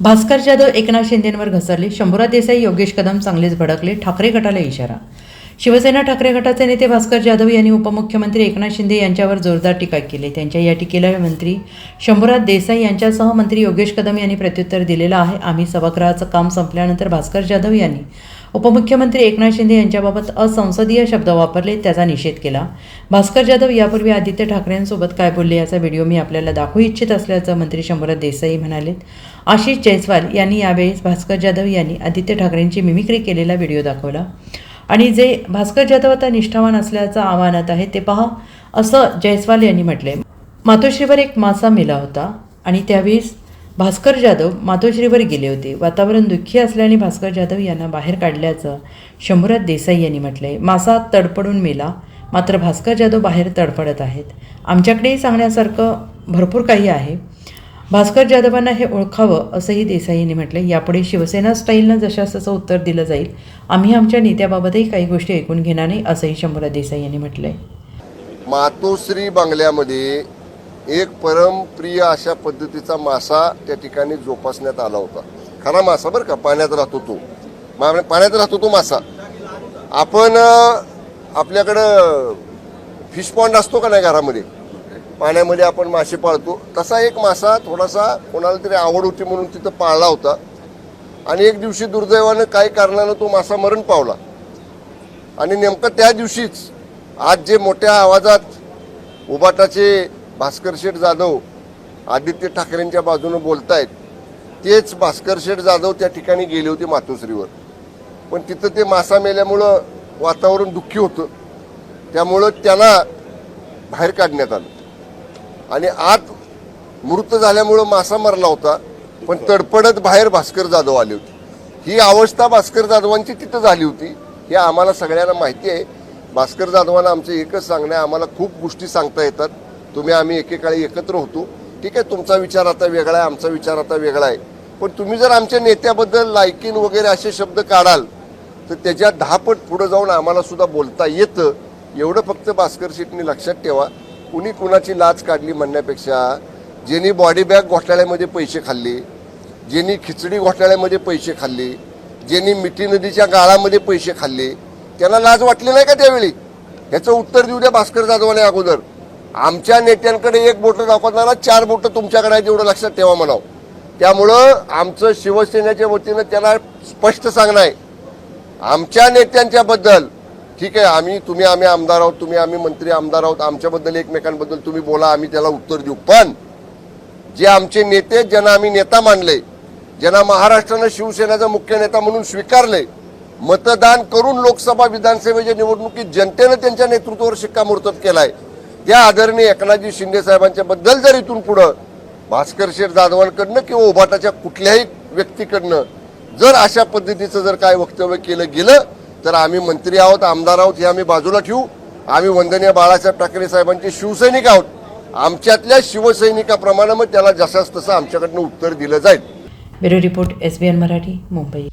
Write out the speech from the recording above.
भास्कर जाधव एकनाथ शिंदेंवर घसरले. शंभूराज देसाई योगेश कदम चांगलेच भडकले. ठाकरे गटाला इशारा. शिवसेना ठाकरे गटाचे नेते भास्कर जाधव यांनी उपमुख्यमंत्री एकनाथ शिंदे यांच्यावर जोरदार टीका केली. त्यांच्या या टीकेला मंत्री शंभूराज देसाई यांच्यासह मंत्री योगेश कदम यांनी प्रत्युत्तर दिलेलं आहे. आम्ही सभागृहाचं काम संपल्यानंतर भास्कर जाधव यांनी उपमुख्यमंत्री एकनाथ शिंदे यांच्याबाबत असंसदीय शब्द वापरले त्याचा निषेध केला. भास्कर जाधव यापूर्वी आदित्य ठाकरेंसोबत काय बोलले याचा व्हिडिओ मी आपल्याला दाखवू इच्छित असल्याचं मंत्री शंभरत देसाई म्हणालेत आशिष जयस्वाल यांनी यावेळेस भास्कर जाधव यांनी आदित्य ठाकरेंची मिमिक्री केलेला व्हिडिओ दाखवला. आणि जे भास्कर जाधव आता निष्ठावान असल्याचं आव्हानात आहे ते पहा असं जयस्वाल यांनी म्हटले मातोश्रीवर एक मासा मेला होता आणि त्यावेळेस भास्कर जाधव मातोश्रीवर गेले होते. वातावरण दुःखी असल्याने भास्कर जाधव यांना बाहेर काढल्याचं शंभूराज देसाई यांनी म्हटलंय. मासा तडपडून मेला. मात्र भास्कर जाधव बाहेर तडफडत आहेत. आमच्याकडेही सांगण्यासारखं भरपूर काही आहे. भास्कर जाधवांना हे ओळखावं असंही देसाई यांनी म्हटलं यापुढे शिवसेना स्टाईलनं जशास तसं उत्तर दिलं जाईल आम्ही आमच्या नेत्याबाबतही काही गोष्टी ऐकून घेणार नाही असंही शंभूराज देसाई यांनी म्हटलंय. मातोश्री बंगल्यामध्ये एक परमप्रिय अशा पद्धतीचा मासा त्या ठिकाणी जोपासण्यात आला होता. खरा मासा बरं का? पाण्यात राहतो तो. मा- पाण्यात राहतो तो मासा. आपण आपल्याकडं फिश पॉन्ड असतो का नाही घरामध्ये? पाण्यामध्ये आपण मासे पाळतो. तसा एक मासा थोडासा कोणाला तरी आवड होती म्हणून तिथं पाळला होता. आणि एक दिवशी दुर्दैवानं काही कारणानं तो मासा मरण पावला. आणि नेमकं त्या दिवशीच आज जे मोठ्या आवाजात उबाटाचे भास्कर शेठ जाधव आदित्य ठाकरेंच्या बाजूनं बोलत आहेत तेच भास्कर शेठ जाधव त्या ठिकाणी गेले होते मातोश्रीवर. पण तिथं ते मासा मेल्यामुळं वातावरण दुःखी होतं. त्यामुळं त्याला बाहेर काढण्यात आलं. आणि आत मृत झाल्यामुळं मासा मरला होता पण तडपडत बाहेर भास्कर जाधव आले होते. ही अवस्था भास्कर जाधवांची तिथं झाली होती हे आम्हाला सगळ्यांना माहिती आहे. भास्कर जाधवांना आमचं एकच सांगणं आहे आम्हाला खूप गोष्टी सांगता येतात. तुम्ही आम्ही एकेकाळी एकत्र होतो. ठीक आहे तुमचा विचार आता वेगळा आहे आमचा विचार आता वेगळा आहे. पण तुम्ही जर आमच्या नेत्याबद्दल लायकीन वगैरे असे शब्द काढाल तर त्याच्या दहा पट पुढे जाऊन आम्हाला सुद्धा बोलता येतं. एवढं फक्त भास्कर शेटनी लक्षात ठेवा कुणी कुणाची लाच काढली म्हणण्यापेक्षा ज्यांनी बॉडी बॅग घोटाळ्यामध्ये पैसे खाल्ले ज्यांनी खिचडी घोटाळ्यामध्ये पैसे खाल्ले ज्यांनी मिठी नदीच्या गाळामध्ये पैसे खाल्ले त्यांना लाज वाटली नाही का त्यावेळी? ह्याचं उत्तर देऊ द्या भास्कर जाधवाने अगोदर. आमच्या नेत्यांकडे एक बोट दाखवताना चार बोटं तुमच्याकडे आहेत एवढं लक्षात ठेवा म्हणावं. त्यामुळं आमचं शिवसेनेच्या वतीनं त्याला स्पष्ट सांगणं आहे. आमच्या नेत्यांच्या बद्दल ठीक आहे आम्ही तुम्ही आम्ही आमदार आहोत तुम्ही आम्ही मंत्री आमदार आहोत आमच्याबद्दल एकमेकांबद्दल तुम्ही बोला आम्ही त्याला उत्तर देऊ. पण जे आमचे नेते ज्यांना आम्ही नेता मानले ज्यांना महाराष्ट्रानं शिवसेनेचा मुख्य नेता म्हणून स्वीकारले मतदान करून लोकसभा विधानसभेच्या निवडणुकीत जनतेनं त्यांच्या नेतृत्वावर शिक्कामोर्तब केलाय. त्या आदरणीय एकनाथजी शिंदे साहेबांच्या बद्दल जर इथून पुढं भास्कर शेठ जाधवांकडनं किंवा उभाटाच्या कुठल्याही व्यक्तीकडनं जर अशा पद्धतीचं जर काय वक्तव्य केलं गेलं तर आम्ही मंत्री आहोत आमदार आहोत हे आम्ही बाजूला ठेवू. आम्ही वंदनीय बाळासाहेब ठाकरे साहेबांचे शिवसैनिक आहोत. आमच्यातल्या शिवसैनिकाप्रमाणे मग त्याला जसाच तसं आमच्याकडनं उत्तर दिलं जाईल. Bureau report S B N Marathi Mumbai.